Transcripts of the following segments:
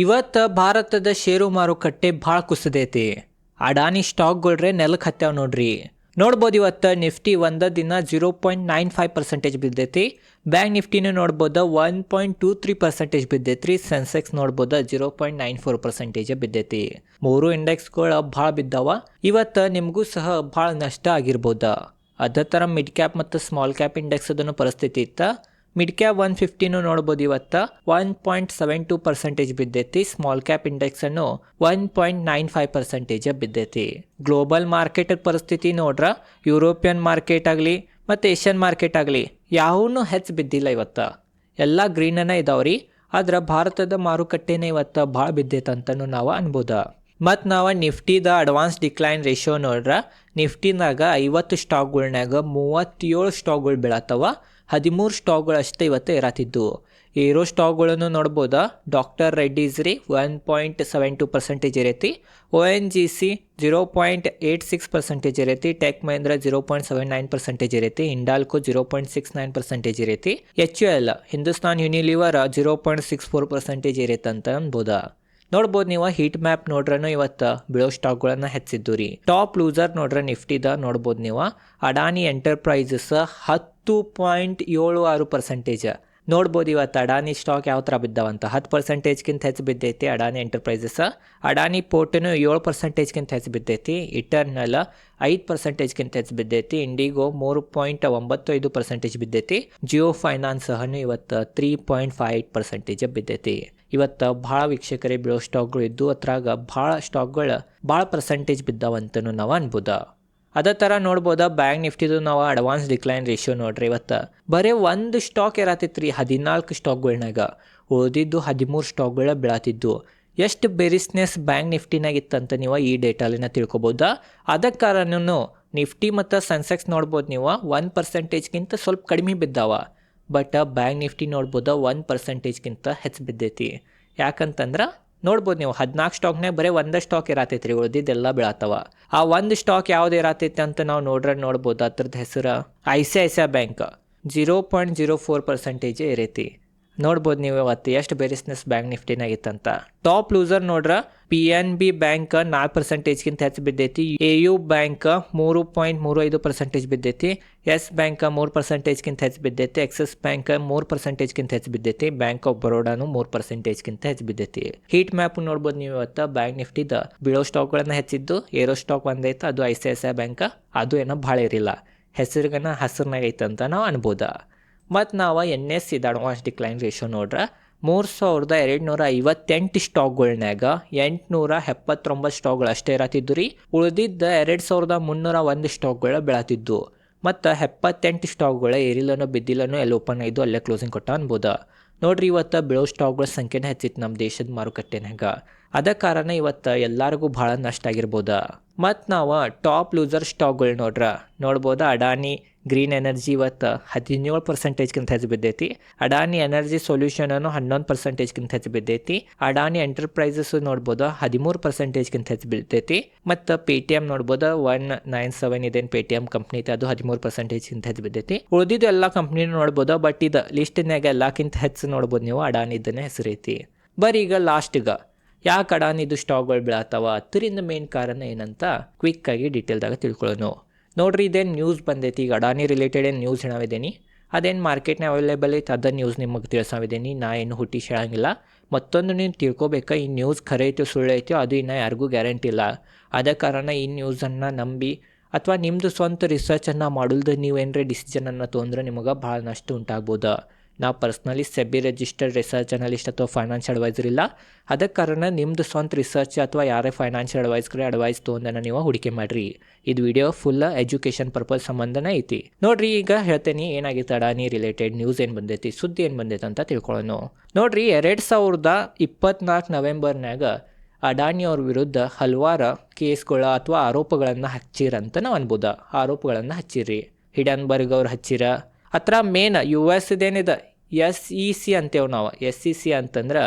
ಇವತ್ತು ಭಾರತದ ಷೇರು ಮಾರುಕಟ್ಟೆ ಭಾಳ ಕುಸಿದೈತಿ. ಅಡಾನಿ ಸ್ಟಾಕ್ಗಳ್ರೆ ನೆಲಕ್ಕೆ ಹತ್ಯಾವ ನೋಡ್ರಿ. ನೋಡ್ಬೋದು ಇವತ್ತು ನಿಫ್ಟಿ ಒಂದ ದಿನ zero point nine five percentage ಬಿದ್ದೈತಿ. Bank ನಿಫ್ಟಿನೂ ನೋಡ್ಬೋದು one point two three percentage ಬಿದ್ದೈತ್ರಿ. Sensex ನೋಡ್ಬೋದು zero point nine four percentage ಬಿದ್ದೈತಿ. ಮೂರು ಇಂಡೆಕ್ಸ್ಗಳು ಭಾಳ ಬಿದ್ದಾವ. ಇವತ್ತು ನಿಮಗೂ ಸಹ ಭಾಳ ನಷ್ಟ ಆಗಿರ್ಬೋದು. ಅದೇ ಥರ ಮಿಡ್ ಕ್ಯಾಪ್ ಮತ್ತು ಸ್ಮಾಲ್ ಕ್ಯಾಪ್ ಇಂಡೆಕ್ಸ್ ಅದನ್ನು ಪರಿಸ್ಥಿತಿ ಇತ್ತ. ಮಿಡ್ ಕ್ಯಾಪ್ ಒನ್ ಫಿಫ್ಟಿನೂ ನೋಡ್ಬೋದು ಇವತ್ತು. One point seven two percentage ಬಿದ್ದೈತಿ. Small cap index ಅನ್ನು one point nine five percentage ಬಿದ್ದೈತಿ. Global market ಪರಿಸ್ಥಿತಿ ನೋಡ್ರ. ಯುರೋಪಿಯನ್ ಮಾರ್ಕೆಟ್ ಆಗಲಿ ಮತ್ತು ಏಷ್ಯನ್ ಮಾರ್ಕೆಟ್ ಆಗಲಿ ಯಾವೂ ಹೆಚ್ಚು ಬಿದ್ದಿಲ್ಲ ಇವತ್ತು. ಎಲ್ಲ ಗ್ರೀನನ್ನ ಇದಾವ್ರಿ. ಆದ್ರೆ ಭಾರತದ ಮಾರುಕಟ್ಟೆನೇ ಇವತ್ತು ಭಾಳ ಬಿದ್ದೈತಂತನೂ ನಾವು ಅನ್ಬೋದು. ಮತ್ತು ನಾವು ನಿಫ್ಟಿದ ಅಡ್ವಾನ್ಸ್ ಡಿಕ್ಲೈನ್ ರೇಷಿಯೋ ನೋಡ್ರ. ನಿಫ್ಟಿನಾಗ ಐವತ್ತು ಸ್ಟಾಕ್ಗಳ್ನಾಗ ಮೂವತ್ತೇಳು ಸ್ಟಾಕ್ಗಳು ಬೀಳತ್ತವ. ಹದಿಮೂರು ಸ್ಟಾಕ್ಗಳು ಅಷ್ಟೇ ಇವತ್ತು ಇರತ್ತಿದ್ದು ಇರೋ ಸ್ಟಾಕ್ಗಳನ್ನು ನೋಡ್ಬೋದಾ? ಡಾಕ್ಟರ್ ರೆಡ್ಡೀಸ್ ರೀ one point seven two percentage ಇರೈತಿ O N G C zero point eight six percentage ಇರೈತಿ tech Mahindra zero point seven nine percentage ಇರೈತಿ Hindalco zero point six nine percentage ಇರೈತಿ H U L Hindustan Unilever zero point six four percentage ಇರೈತೆ ಅಂತ ಅನ್ಬೋದಾ? ನೋಡ್ಬೋದು ನೀವು heat map ನೋಡ್ರೂ ಇವತ್ತು ಬೀಳೋ ಸ್ಟಾಕ್ಗಳನ್ನ ಹೆಚ್ಚಿದ್ದು ರೀ. Top loser ನೋಡ್ರೆ ನಿಫ್ಟಿದ ನೋಡ್ಬೋದು ನೀವು. ಅಡಾನಿ ಎಂಟರ್ಪ್ರೈಸಸ್ ಹತ್ತು ಪಾಯಿಂಟ್ ಏಳು ಆರು ಪರ್ಸೆಂಟೇಜ್ ನೋಡ್ಬೋದು ಇವತ್ತು ಅಡಾನಿ ಸ್ಟಾಕ್ ಯಾವ ಥರ ಬಿದ್ದಾವಂತ. ಹತ್ತು ಪರ್ಸೆಂಟೇಜ್ಗಿಂತ ಹೆಚ್ಚು ಬಿದ್ದೈತಿ ಅಡಾನಿ ಎಂಟರ್ಪ್ರೈಸಸ್ ಅಡಾನಿ ಪೋರ್ಟನು ಏಳು ಪರ್ಸೆಂಟೇಜ್ಗಿಂತ ಹೆಚ್ಚು ಬಿದ್ದೈತಿ. ಇಟರ್ನಲ್ ಐದು ಪರ್ಸೆಂಟೇಜ್ಗಿಂತ ಹೆಚ್ಚು ಬಿದ್ದೈತಿ. ಇಂಡಿಗೋ ಮೂರು ಪಾಯಿಂಟ್ ಒಂಬತ್ತು ಐದು ಪರ್ಸೆಂಟೇಜ್ ಬಿದ್ದೈತಿ. ಜಿಯೋ ಫೈನಾನ್ಸ್ ಸಹನು ಇವತ್ತು three point five eight percentage ಬಿದ್ದೈತಿ. ಇವತ್ತು ಭಾಳ ವೀಕ್ಷಕರೇ ಬೀಳೋ ಸ್ಟಾಕ್ಗಳು ಇದ್ದು ಅದ್ರಾಗ ಭಾಳ ಸ್ಟಾಕ್ಗಳು ಭಾಳ ಪರ್ಸೆಂಟೇಜ್ ಬಿದ್ದಾವಂತನೂ ನಾವು ಅನ್ಬೋದ. ಅದೇ ಥರ ನೋಡ್ಬೋದು ಬ್ಯಾಂಕ್ ನಿಫ್ಟಿದು ನಾವು ಅಡ್ವಾನ್ಸ್ ಡಿಕ್ಲೈನ್ ರೇಷಿಯೋ ನೋಡ್ರಿ ಇವತ್ತು. ಬರೀ ಒಂದು ಸ್ಟಾಕ್ ಇರತ್ತಿತ್ತು ರೀ ಹದಿನಾಲ್ಕು ಸ್ಟಾಕ್ಗಳ್ನಾಗ ಉಳಿದಿದ್ದು ಹದಿಮೂರು ಸ್ಟಾಕ್ಗಳ ಬೀಳತ್ತಿದ್ದು ಎಷ್ಟು ಬೆರಿಸ್ನೆಸ್ ಬ್ಯಾಂಕ್ ನಿಫ್ಟಿನಾಗಿತ್ತಂತ ನೀವು ಈ ಡೇಟಾಲಿನ ತಿಳ್ಕೊಬೋದಾ? ಅದಕ್ಕೆ ಕಾರಣನು ನಿಫ್ಟಿ ಮತ್ತು ಸೆನ್ಸೆಕ್ಸ್ ನೋಡ್ಬೋದು ನೀವು ಒನ್ ಪರ್ಸೆಂಟೇಜ್ಗಿಂತ ಸ್ವಲ್ಪ ಕಡಿಮೆ ಬಿದ್ದಾವ. ಬಟ್ ಬ್ಯಾಂಕ್ ನಿಫ್ಟಿ ನೋಡ್ಬೋದು ಒನ್ ಪರ್ಸೆಂಟೇಜ್ಗಿಂತ ಹೆಚ್ಚು ಬಿದ್ದೈತಿ. ಯಾಕಂತಂದ್ರೆ ನೋಡ್ಬೋದು ನೀವು ಹದಿನಾಲ್ಕು ಸ್ಟಾಕ್ನಾಗ ಬರೀ ಒಂದೇ ಸ್ಟಾಕ್ ಇರತೈತಿ ರೀ ಬೀಳತ್ತವ ಆ ಒಂದು ಸ್ಟಾಕ್ ಯಾವ್ದು ಇರತೈತಿ ಅಂತ ನಾವು ನೋಡ್ರೆ ನೋಡ್ಬೋದು ಅದ್ರದ್ದು ಹೆಸರು I C I C I bank. Zero point zero four ಪರ್ಸೆಂಟೇಜೇ ಇರೈತಿ. ನೋಡ್ಬೋದು ನೀವು ಇವತ್ತು ಎಷ್ಟು ಬೇರಿಸ್ನೆಸ್ ಬ್ಯಾಂಕ್ ನಿಫ್ಟಿನಾಗ ಅಂತ ಟಾಪ್ ಲೂಸರ್ ನೋಡ್ರ ಪಿ ಎನ್ ಬಿ ಬ್ಯಾಂಕ್ ನಾಲ್ಕು ಪರ್ಸೆಂಟೇಜ್ಗಿಂತ ಹೆಚ್ಚು ಬಿದ್ದೈತಿ. ಎ ಯು ಬ್ಯಾಂಕ್ ಮೂರು ಪಾಯಿಂಟ್ ಮೂರು ಐದು ಪರ್ಸೆಂಟೇಜ್ ಬಿದ್ದೈತಿ. ಎಸ್ ಬ್ಯಾಂಕ್ ಮೂರು ಪರ್ಸೆಂಟೇಜ್ಗಿಂತ ಹೆಚ್ಚು ಬಿದ್ದೈತಿ. ಎಕ್ಸಿಸ್ ಬ್ಯಾಂಕ್ ಮೂರು ಪರ್ಸೆಂಟೇಜ್ಗಿಂತ ಹೆಚ್ಚು ಬಿದ್ದೈತಿ. ಬ್ಯಾಂಕ್ ಆಫ್ ಬರೋಡಾನು ಮೂರು ಪರ್ಸೆಂಟೇಜ್ಗಿಂತ ಹೆಚ್ಚು ಬಿದ್ದೈತಿ. ಹೀಟ್ ಮ್ಯಾಪ್ ನೋಡ್ಬೋದು ನೀವು ಇವತ್ತು ಬ್ಯಾಂಕ್ ನಿಫ್ಟಿದ ಬೀಳೋ ಸ್ಟಾಕ್ಗಳನ್ನ ಹೆಚ್ಚಿದ್ದು ಏರೋ ಸ್ಟಾಕ್ ಒಂದೈತೆ, ಅದು I C I C I bank ಅದು ಏನೋ ಭಾಳ ಇರಿಲ್ಲ ಹೆಸರಿಗನ ಹಸಿರ್ನಾಗೈತೆ ಅಂತ ನಾವು ಅನ್ಬೋದ. ಮತ್ತು ನಾವು ಎನ್ ಎಸ್ ಇದು ಅಡ್ವಾನ್ಸ್ ಡಿಕ್ಲೈನ್ ರೇಷೋ ನೋಡ್ರೆ ಮೂರು ಸಾವಿರದ ಎರಡುನೂರ ಐವತ್ತೆಂಟು ಸ್ಟಾಕ್ಗಳ್ನಾಗ ಎಂಟುನೂರ ಎಪ್ಪತ್ತೊಂಬತ್ತು ಸ್ಟಾಕ್ಗಳು ಅಷ್ಟೇ ಇರತ್ತಿದ್ದು ರೀ ಉಳಿದಿದ್ದ ಎರಡು ಸಾವಿರದ ಮುನ್ನೂರ ಒಂದು ಸ್ಟಾಕ್ಗಳು ಬೆಳತಿದ್ದು ಮತ್ತು ಎಪ್ಪತ್ತೆಂಟು ಸ್ಟಾಕ್ಗಳು ಏರಿಲ್ಲನೋ ಬಿದ್ದಿಲ್ಲನೋ ಎಲ್ಲ ಓಪನ್ ಆಯಿತು ಅಲ್ಲೇ ಕ್ಲೋಸಿಂಗ್ ಕೊಟ್ಟ ಅನ್ಬೋದು. ನೋಡ್ರಿ ಇವತ್ತು ಬೆಳೋ ಸ್ಟಾಕ್ಗಳ ಸಂಖ್ಯೆನೇ ಹೆಚ್ಚಿತ್ತು ನಮ್ಮ ದೇಶದ ಮಾರುಕಟ್ಟೆನಾಗ ಅದ ಕಾರಣ ಇವತ್ತು ಎಲ್ಲರಿಗೂ ಭಾಳ ನಷ್ಟ ಆಗಿರ್ಬೋದು. ಮತ್ತು ನಾವು ಟಾಪ್ ಲೂಸರ್ ಸ್ಟಾಕ್ಗಳು ನೋಡ್ರ. ನೋಡ್ಬೋದು ಅಡಾನಿ ಗ್ರೀನ್ ಎನರ್ಜಿ ಇವತ್ತು ಹದಿನೇಳು ಪರ್ಸೆಂಟೇಜ್ಗಿಂತ ಹೆಚ್ಚು ಬಿದ್ದೈತಿ. ಅಡಾನಿ ಎನರ್ಜಿ ಸೊಲ್ಯೂಷನನ್ನು ಹನ್ನೊಂದು ಪರ್ಸೆಂಟೇಜ್ಗಿಂತ ಹೆಚ್ಚು ಬಿದ್ದೈತಿ. ಅಡಾನಿ ಎಂಟರ್ಪ್ರೈಸಸ್ ನೋಡ್ಬೋದು ಹದಿಮೂರು ಪರ್ಸೆಂಟೇಜ್ಗಿಂತ ಹೆಚ್ಚು ಬಿದ್ದೈತಿ. ಮತ್ತು ಪೇ ಟಿ ಎಂ ನೋಡ್ಬೋದು ಒನ್ ನೈನ್ ಸೆವೆನ್ ಇದೇನು ಪೇ ಟಿ ಎಂ ಕಂಪ್ನಿ ಐತೆ, ಅದು ಹದಿಮೂರು ಪರ್ಸೆಂಟೇಜ್ಗಿಂತ ಹೆಚ್ಚು ಬಿದ್ದೈತಿ. ಉಳಿದಿದ್ದು ಎಲ್ಲ ಕಂಪ್ನಿನೂ ನೋಡ್ಬೋದು, ಬಟ್ ಇದು ಲಿಸ್ಟ್ನಾಗ ಎಲ್ಲಕ್ಕಿಂತ ಹೆಚ್ಚು ನೋಡ್ಬೋದು ನೀವು ಅಡಾನಿದ್ದನೇ ಹೆಸರೈತಿ ಬರೀ ಈಗ ಲಾಸ್ಟಿಗೆ ಯಾಕೆ ಅಡಾನಿದು ಸ್ಟಾಕ್ಗಳು ಬೀಳತ್ತವ ಅದರಿಂದ ಮೇನ್ ಕಾರಣ ಏನಂತ ಕ್ವಿಕ್ಕಾಗಿ ಡೀಟೇಲ್ದಾಗ ತಿಳ್ಕೊಳ್ಳೋಣ ನೋಡ್ರಿ, ಇದೇನು ನ್ಯೂಸ್ ಬಂದೈತಿ. ಈಗ ಅಡಾನಿ ರಿಲೇಟೆಡ್ ಏನು ನ್ಯೂಸ್ ಹೇಳಾವಿದ್ದೀನಿ. ಅದೇನು ಮಾರ್ಕೆಟ್ನ ಅವೈಲೇಬಲ್ ಐತೆ, ಅದ ನ್ಯೂಸ್ ನಿಮಗೆ ತಿಳಿಸಾವಿದ್ದೀನಿ. ನಾ ಏನು ಹುಟ್ಟಿ ಹೇಳಂಗಿಲ್ಲ. ಮತ್ತೊಂದು ನೀನು ತಿಳ್ಕೊಬೇಕಾ, ಈ ನ್ಯೂಸ್ ಖರೆ ಐತೋ, ಸುಳ್ಳು ಐತೋ, ಅದು ಇನ್ನೂ ಯಾರಿಗೂ ಗ್ಯಾರಂಟಿ ಇಲ್ಲ. ಅದ ಕಾರಣ ಈ ನ್ಯೂಸನ್ನು ನಂಬಿ, ಅಥವಾ ನಿಮ್ಮದು ಸ್ವಂತ ರಿಸರ್ಚನ್ನು ಮಾಡಲ್ದು ನೀವೇನರೇ ಡಿಸಿಷನನ್ನು ತೊಗೊಂಡ್ರೆ ನಿಮಗೆ ಭಾಳ ನಷ್ಟ ಉಂಟಾಗ್ಬೋದು. ನಾವು personally SEBI registered research analyst ಅಥವಾ ಫೈನಾನ್ಷಿಯಲ್ ಅಡ್ವೈಸರ್ ಇಲ್ಲ. ಅದಕ್ಕೆ ಕಾರಣ ನಿಮ್ಮದು ಸ್ವಂತ ರಿಸರ್ಚ್ ಅಥವಾ ಯಾರೇ ಫೈನಾನ್ಷಿಯಲ್ ಅಡ್ವೈಸ್ಗೆ ಅಡ್ವೈಸ್ ತೊಗೊಂಡನ ನೀವು ಹೂಡಿಕೆ ಮಾಡಿರಿ. ಇದು ವಿಡಿಯೋ ಫುಲ್ ಎಜುಕೇಷನ್ ಪರ್ಪಸ್ ಸಂಬಂಧನೇ ಐತಿ. ನೋಡ್ರಿ ಈಗ ಹೇಳ್ತೇನೆ ಏನಾಗಿತ್ತು ಅಡಾನಿ ರಿಲೇಟೆಡ್ ನ್ಯೂಸ್ ಏನು ಬಂದೈತಿ, ಸುದ್ದಿ ಏನು ಬಂದೈತೆ ಅಂತ ತಿಳ್ಕೊಳ್ಳೋಣ. ನೋಡ್ರಿ ಎರಡು ಸಾವಿರದ ಇಪ್ಪತ್ನಾಲ್ಕು ನವೆಂಬರ್ನಾಗ ಅಡಾನಿ ಅವ್ರ ವಿರುದ್ಧ ಹಲವಾರು ಕೇಸ್ಗಳ ಅಥವಾ ಆರೋಪಗಳನ್ನು ಹಚ್ಚಿರಂತ ನಾವು ಅನ್ಬೋದು. ಆರೋಪಗಳನ್ನು ಹಚ್ಚಿರಿ. ಹಿಡನ್ಬರ್ಗ್ ಅವ್ರು ಹಚ್ಚಿರ ಹತ್ರ ಮೇನ್ ಯು ಎಸ್ ಇದೇನಿದೆ ಎಸ್ ಇ ಸಿ ಅಂತೇವೆ ನಾವು ಎಸ್ ಇ ಸಿ ಅಂತಂದ್ರೆ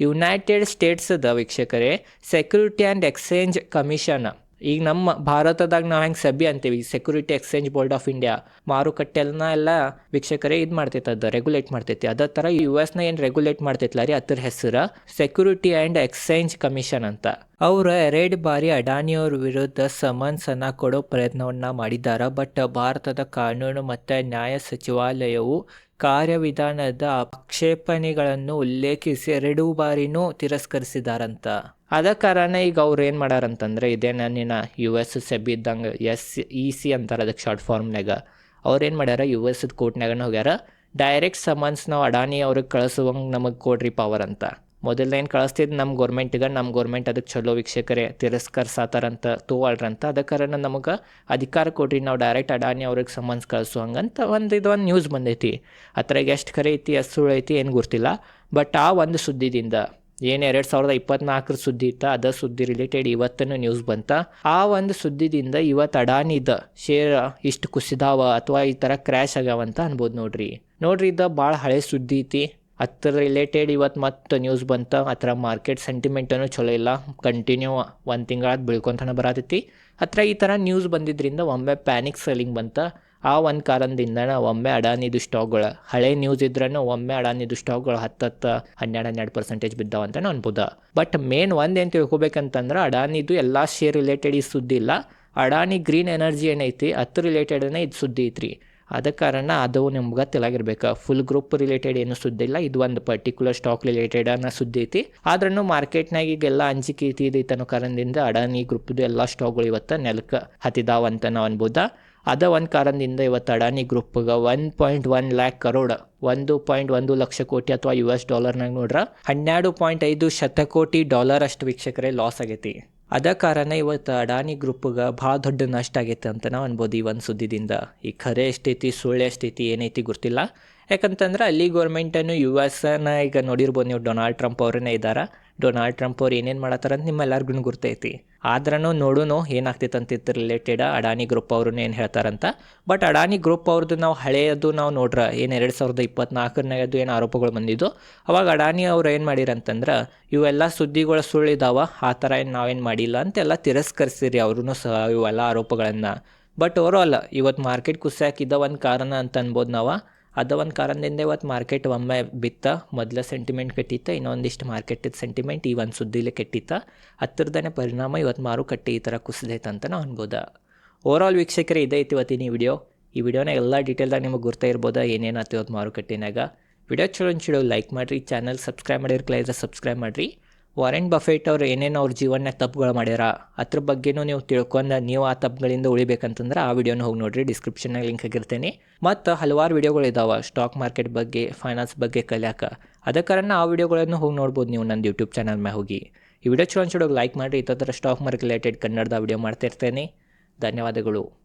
ಯುನೈಟೆಡ್ ಸ್ಟೇಟ್ಸದ ವೀಕ್ಷಕರೇ ಸೆಕ್ಯೂರಿಟಿ ಆ್ಯಂಡ್ ಎಕ್ಸ್ಚೇಂಜ್ ಕಮಿಷನ್ ಈಗ ನಮ್ಮ ಭಾರತದಾಗ ನಾವು ಹೆಂಗೆ ಸೆಬಿ ಅಂತೀವಿ? Security exchange board of India ಮಾರುಕಟ್ಟೆನ ಎಲ್ಲ ವೀಕ್ಷಕರೇ ಇದು ಮಾಡ್ತೈತೆ, ಅದು ರೆಗ್ಯುಲೇಟ್ ಮಾಡ್ತೈತಿ. ಅದ ಥರ ಯು ಎಸ್ನ ಏನು ರೆಗ್ಯುಲೇಟ್ ಮಾಡ್ತೈತಲ್ಲ ರೀ ಅದ್ರ ಹೆಸರು ಸೆಕ್ಯೂರಿಟಿ ಆ್ಯಂಡ್ ಎಕ್ಸ್ಚೇಂಜ್ ಕಮಿಷನ್ ಅಂತ. ಅವರು ಎರಡು ಬಾರಿ ಅಡಾನಿಯವ್ರ ವಿರುದ್ಧ ಸಮನ್ಸನ್ನು ಕೊಡೋ ಪ್ರಯತ್ನವನ್ನ ಮಾಡಿದ್ದಾರೆ ಬಟ್ ಭಾರತದ ಕಾನೂನು ಮತ್ತು ನ್ಯಾಯ ಸಚಿವಾಲಯವು ಕಾರ್ಯವಿಧಾನದ ಆಕ್ಷೇಪಣೆಗಳನ್ನು ಉಲ್ಲೇಖಿಸಿ ಎರಡು ಬಾರಿನೂ ತಿರಸ್ಕರಿಸಿದಾರಂತ. ಅದ ಕಾರಣ ಈಗ ಅವ್ರು ಏನು ಮಾಡಾರಂತಂದ್ರೆ, ಇದೇ ನಾನಿನ ಯು ಎಸ್ ಸೆಬಿ ಇದ್ದಂಗೆ ಎಸ್ ಇ ಸಿ ಅಂತಾರೆ ಅದಕ್ಕೆ ಶಾರ್ಟ್ ಫಾರ್ಮ್ನಾಗ ಅವ್ರು ಏನು ಮಾಡ್ಯಾರ ಯು ಎಸ್ ಕೋರ್ಟ್ನಾಗನ ಹೋಗ್ಯಾರ ಡೈರೆಕ್ಟ್ ಸಮನ್ಸ್ ನಾವು ಅಡಾನಿ ಅವ್ರಿಗೆ ಕಳಿಸುವಂಗೆ ನಮಗೆ ಕೊಡ್ರಿ ಪವರ್ ಅಂತ. ಮೊದಲೇನು ಕಳಿಸ್ತಿದ್ದು ನಮ್ಮ ಗೌರ್ಮೆಂಟಿಗೆ ನಮ್ಮ ಗೌರ್ಮೆಂಟ್ ಅದಕ್ಕೆ ಚಲೋ ವೀಕ್ಷಕರೇ ತಿರಸ್ಕರಿಸಾತಾರಂತ ತೂವಾಳ್ರಂತ. ಅದ ನಮಗೆ ಅಧಿಕಾರ ಕೊಡ್ರಿ, ನಾವು ಡೈರೆಕ್ಟ್ ಅಡಾನಿ ಅವ್ರಿಗೆ ಸಮನ್ಸ್ ಕಳಿಸುವಂಗಂತ ಒಂದು ಇದು ಒಂದು ನ್ಯೂಸ್ ಬಂದೈತಿ. ಅದ್ರಾಗ ಎಷ್ಟು ಖರೆ ಐತಿ, ಎಷ್ಟು ಸುಳ್ಳು ಐತಿ ಏನು ಗೊತ್ತಿಲ್ಲ. ಬಟ್ ಆ ಒಂದು ಸುದ್ದಿದಿಂದ, ಏನು ಎರಡು ಸಾವಿರದ ಇಪ್ಪತ್ನಾಲ್ಕರ ಸುದ್ದಿ ಇತ್ತ, ಅದ ಸುದ್ದಿ ರಿಲೇಟೆಡ್ ಇವತ್ತನ್ನು ನ್ಯೂಸ್ ಬಂತ. ಆ ಒಂದು ಸುದ್ದಿದಿಂದ ಇವತ್ತು ಅಡಾನಿದ ಶೇರ್ ಇಷ್ಟು ಕುಸಿದಾವ ಅಥವಾ ಈ ಥರ ಕ್ರ್ಯಾಶ್ ಆಗ್ಯಾವಂತ ಅನ್ಬೋದು ನೋಡ್ರಿ. ನೋಡ್ರಿ, ಇದ ಭಾಳ ಹಳೆ ಸುದ್ದಿ ಐತಿ. ಅದ್ರ ರಿಲೇಟೆಡ್ ಇವತ್ತು ಮತ್ತು ನ್ಯೂಸ್ ಬಂತ. ಅದ್ರ ಮಾರ್ಕೆಟ್ ಸೆಂಟಿಮೆಂಟನು ಚಲೋ ಇಲ್ಲ. ಕಂಟಿನ್ಯೂ ಒಂದು ತಿಂಗಳಾದ ಬಿಳ್ಕೊಂತನ ಬರತೈತಿ. ಹತ್ರ ಈ ಥರ ನ್ಯೂಸ್ ಬಂದಿದ್ರಿಂದ ಒಮ್ಮೆ ಪ್ಯಾನಿಕ್ ಸೆಲ್ಲಿಂಗ್ ಬಂತ. ಆ ಒಂದು ಕಾರಣದಿಂದ ಒಮ್ಮೆ ಅಡಾನಿದು ಸ್ಟಾಕ್ಗಳು ಹಳೆ ನ್ಯೂಸ್ ಇದ್ರೂ ಒಮ್ಮೆ ಅಡಾನಿದು ಸ್ಟಾಕ್ಗಳು ಹತ್ತತ್ತು ಹನ್ನೆರಡು ಹನ್ನೆರಡು ಪರ್ಸೆಂಟೇಜ್ ಬಿದ್ದಾವ ಅಂತ ಅನ್ಬೋದು. ಬಟ್ ಮೇನ್ ಒಂದು ಏನು ತಿಳ್ಕೊಬೇಕಂತಂದ್ರೆ ಅಡಾನಿದು ಎಲ್ಲ ಶೇರ್ ರಿಲೇಟೆಡ್ ಈ ಸುದ್ದಿ ಇಲ್ಲ. ಅಡಾನಿ ಗ್ರೀನ್ ಎನರ್ಜಿ ಏನೈತಿ? ಹತ್ತು ರಿಲೇಟೆಡನೇ ಇದು ಸುದ್ದಿ ಐತ್ರಿ. ಆದ ಕಾರಣ ಅದು ನಿಮ್ಗೆ ತಿಳಾಗಿರ್ಬೇಕು. ಫುಲ್ ಗ್ರೂಪ್ ರಿಲೇಟೆಡ್ ಏನು ಸುದ್ದಿ ಇಲ್ಲ. ಇದು ಒಂದು ಪರ್ಟಿಕ್ಯುಲರ್ ಸ್ಟಾಕ್ ರಿಲೇಟೆಡ್ ಅನ್ನೋ ಸುದ್ದಿ ಐತಿ. ಆದ್ರೂ ಮಾರ್ಕೆಟ್ನಾಗ ಈಗೆಲ್ಲ ಅಂಜಿಕೆ ಐತಿ ಕಾರಣದಿಂದ ಅಡಾನಿ ಗ್ರೂಪ್ದು ಎಲ್ಲ ಸ್ಟಾಕ್ಗಳು ಇವತ್ತು ನೆಲಕ್ಕೆ ಹತ್ತಿದಾವ ಅಂತ ನಾವು ಅನ್ಬೋದಾ. ಅದ ಒಂದು ಕಾರಣದಿಂದ ಇವತ್ತು Adani ಗ್ರೂಪ್ಗೆ one point one lakh crore ಒಂದು ಪಾಯಿಂಟ್ ಒಂದು ಲಕ್ಷ ಕೋಟಿ ಅಥವಾ ಯು ಎಸ್ ಡಾಲರ್ನಾಗ ನೋಡ್ರ, ಹನ್ನೆರಡು ಪಾಯಿಂಟ್ ಐದು ಶತಕೋಟಿ ಡಾಲರ್ ಅಷ್ಟು ವೀಕ್ಷಕರೇ ಲಾಸ್ ಆಗೈತಿ. ಅದ ಕಾರಣ ಇವತ್ತು ಅಡಾನಿ ಗ್ರೂಪ್ಗೆ ಭಾಳ ದೊಡ್ಡ ನಷ್ಟ ಆಗೈತೆ ಅಂತ ನಾವು ಅನ್ಬೋದು ಈ ಒಂದು ಸುದ್ದಿದಿಂದ. ಈ ಖರೆ ಎಷ್ಟೈತಿ, ಸುಳ್ಳು ಎಷ್ಟೈತಿ, ಏನೈತಿ ಗೊತ್ತಿಲ್ಲ. ಯಾಕಂತಂದ್ರೆ ಅಲ್ಲಿ ಗೌರ್ಮೆಂಟನ್ನು ಯು ಎಸ್ನ ಈಗ ನೋಡಿರ್ಬೋದು ನೀವು ಡೊನಾಲ್ಡ್ ಟ್ರಂಪ್ ಅವ್ರೇ ಇದ್ದಾರೆ ಡೊನಾಲ್ಡ್ ಟ್ರಂಪ್ ಅವ್ರು ಏನೇನು ಮಾಡತ್ತಾರ ಅಂತ ನಿಮ್ಮೆಲ್ಲರಿಗೂ ಗುರ್ತೈತಿ. ಆದ್ರೂ ನೋಡೋಣ ಏನಾಗ್ತೈತೆ ಅಂತ ಇದ್ರ ರಿಲೇಟೆಡ್ ಅಡಾನಿ ಗ್ರೂಪ್ ಅವರು ಏನು ಹೇಳ್ತಾರಂತ. ಬಟ್ ಅಡಾನಿ ಗ್ರೂಪ್ ಅವ್ರದ್ದು ನಾವು ಹಳೆಯದು ನಾವು ನೋಡ್ರ, ಏನು ಎರಡು ಸಾವಿರದ ಇಪ್ಪತ್ನಾಲ್ಕರನಾಗದು ಏನು ಆರೋಪಗಳು ಬಂದಿದ್ದು. ಅವಾಗ ಅಡಾನಿ ಅವ್ರು ಏನು ಮಾಡಿರಂತಂದ್ರೆ, ಇವೆಲ್ಲ ಸುದ್ದಿಗಳು ಸುಳ್ಳಿದಾವ, ಆ ಥರ ಏನು ನಾವೇನು ಮಾಡಿಲ್ಲ ಅಂತೆಲ್ಲ ತಿರಸ್ಕರಿಸಿರಿ ಅವ್ರೂ ಸಹ ಇವೆಲ್ಲ ಆರೋಪಗಳನ್ನು. ಬಟ್ ಓವರಾಲ್ ಇವತ್ತು ಮಾರ್ಕೆಟ್ ಕುಸಿಯಾಕಿದ್ದ ಒಂದು ಕಾರಣ ಅಂತ ಅನ್ಬೋದು ನಾವು. ಅದ ಒಂದು ಕಾರಣದಿಂದ ಇವತ್ತು ಮಾರ್ಕೆಟ್ ಒಮ್ಮೆ ಬಿತ್ತ, ಮೊದಲ ಸೆಂಟಿಮೆಂಟ್ ಕೆಟ್ಟಿತ್ತ, ಇನ್ನೊಂದಿಷ್ಟು ಮಾರ್ಕೆಟಿದ ಸೆಂಟಿಮೆಂಟ್ ಈ ಒಂದು ಸುದ್ದಿಲಿ ಕೆಟ್ಟಿತ್ತ. ಹತ್ತಿರದನೇ ಪರಿಣಾಮ ಇವತ್ತು ಮಾರುಕಟ್ಟೆ ಈ ಥರ ಕುಸಿದೈತೆ ಅಂತ ನಾವು ಅನ್ಬೋದ. ಓವರಾಲ್ ವೀಕ್ಷಕರೇ, ಇದೇ ಐತಿ ಇವತ್ತಿನ ಈ ವಿಡಿಯೋ ಈ ವಿಡಿಯೋನ ಎಲ್ಲ ಡೀಟೇಲ್ದಾಗ ನಿಮಗೆ ಗುರ್ತಾ ಇರ್ಬೋದಾ ಏನೇನು ಇವತ್ತು ಮಾರುಕಟ್ಟೆನಾಗ. ವಿಡಿಯೋ ಚಲೋ ಚಿಡೋ ಲೈಕ್ ಮಾಡಿರಿ ಚಾನಲ್ ಸಬ್ಸ್ಕ್ರೈಬ್ ಮಾಡಿರ್ಕಲ ಇದ್ರೆ ಸಬ್ಸ್ಕ್ರೈಬ್ ಮಾಡಿರಿ. ವಾರೆನ್ ಬಫೆಟ್ ಅವ್ರು ಏನೇನು ಅವ್ರ ಜೀವನ ತಪ್ಪುಗಳು ಮಾಡ್ಯಾರ, ಅದ್ರ ಬಗ್ಗೆನೂ ನೀವು ತಿಳ್ಕೊಂಡು ನೀವು ಆ ತಪ್ಪುಗಳಿಂದ ಉಳಿಬೇಕಂತಂದ್ರೆ ಆ ವಿಡಿಯೋನ ಹೋಗಿ ನೋಡಿರಿ ಡಿಸ್ಕ್ರಿಪ್ಷನ್ನಾಗ ಲಿಂಕ್ ಆಗಿರ್ತೇನೆ ಮತ್ತು ಹಲವಾರು ವಿಡಿಯೋಗಳು ಇದಾವೆ ಸ್ಟಾಕ್ ಮಾರ್ಕೆಟ್ ಬಗ್ಗೆ ಫೈನಾನ್ಸ್ ಬಗ್ಗೆ ಕಲಿಯಾಕ. ಅದ ಆ ವಿಡಿಯೋಗಳನ್ನು ಹೋಗಿ ನೋಡ್ಬೋದು ನೀವು ನನ್ನ ಯೂಟ್ಯೂಬ್ ಚಾನಲ್ ಮೇಲೆ ಹೋಗಿ. ಈ ವಿಡಿಯೋ ಚಲೋ ಲೈಕ್ ಮಾಡಿರಿ ಈ ಸ್ಟಾಕ್ ಮಾರ್ಕೆಟ್ ರಿಲೇಟೆಡ್ ಕನ್ನಡದ ವಿಡಿಯೋ ಮಾಡ್ತಿರ್ತೇನೆ. ಧನ್ಯವಾದಗಳು.